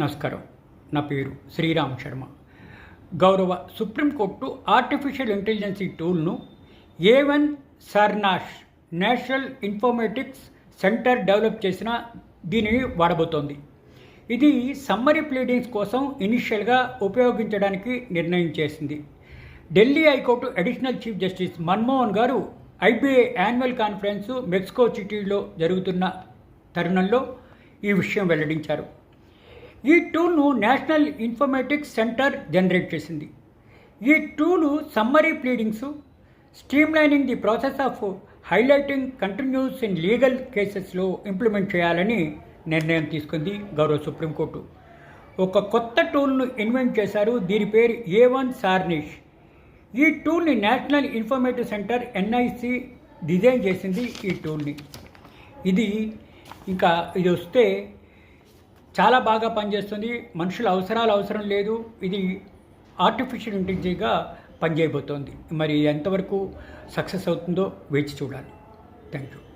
నమస్కారం. నా పేరు శ్రీరామ్ శర్మ. గౌరవ సుప్రీంకోర్టు ఆర్టిఫిషియల్ ఇంటెలిజెన్సీ టూల్ను ఏ వన్ సర్నాష్ నేషనల్ ఇన్ఫర్మేటిక్స్ సెంటర్ డెవలప్ చేసిన దీనిని వాడబోతోంది. ఇది సమ్మరీ ప్లీడింగ్స్ కోసం ఇనిషియల్గా ఉపయోగించడానికి నిర్ణయం చేసింది. Delhi high court additional chief justice Manmohan garu IBI annual conference Mexico సిటీలో జరుగుతున్న తరుణంలో ఈ విషయం వెల్లడించారు. ఈ టూల్ను నేషనల్ ఇన్ఫర్మేటిక్స్ సెంటర్ జనరేట్ చేసింది. ఈ tool summary pleadings streamlining the process of highlighting continues in legal కేసెస్లో ఇంప్లిమెంట్ చేయాలని నిర్ణయం తీసుకుంది గౌరవ సుప్రీంకోర్టు. ఒక కొత్త టూల్ను ఇన్వెంట్ చేశారు దీని పేరు ఏ వన్ సార్నిష్. ఈ టూల్ని national informative centre NIC design చేసింది ఈ టూల్ని. ఇది ఇంకా ఇది వస్తే చాలా బాగా పనిచేస్తుంది. మనుషుల అవసరాలు అవసరం లేదు. ఇది ఆర్టిఫిషియల్ ఇంటెలిజెన్స్గా పనిచేయబోతోంది. మరి ఎంతవరకు సక్సెస్ అవుతుందో వేచి చూడాలి. Thank you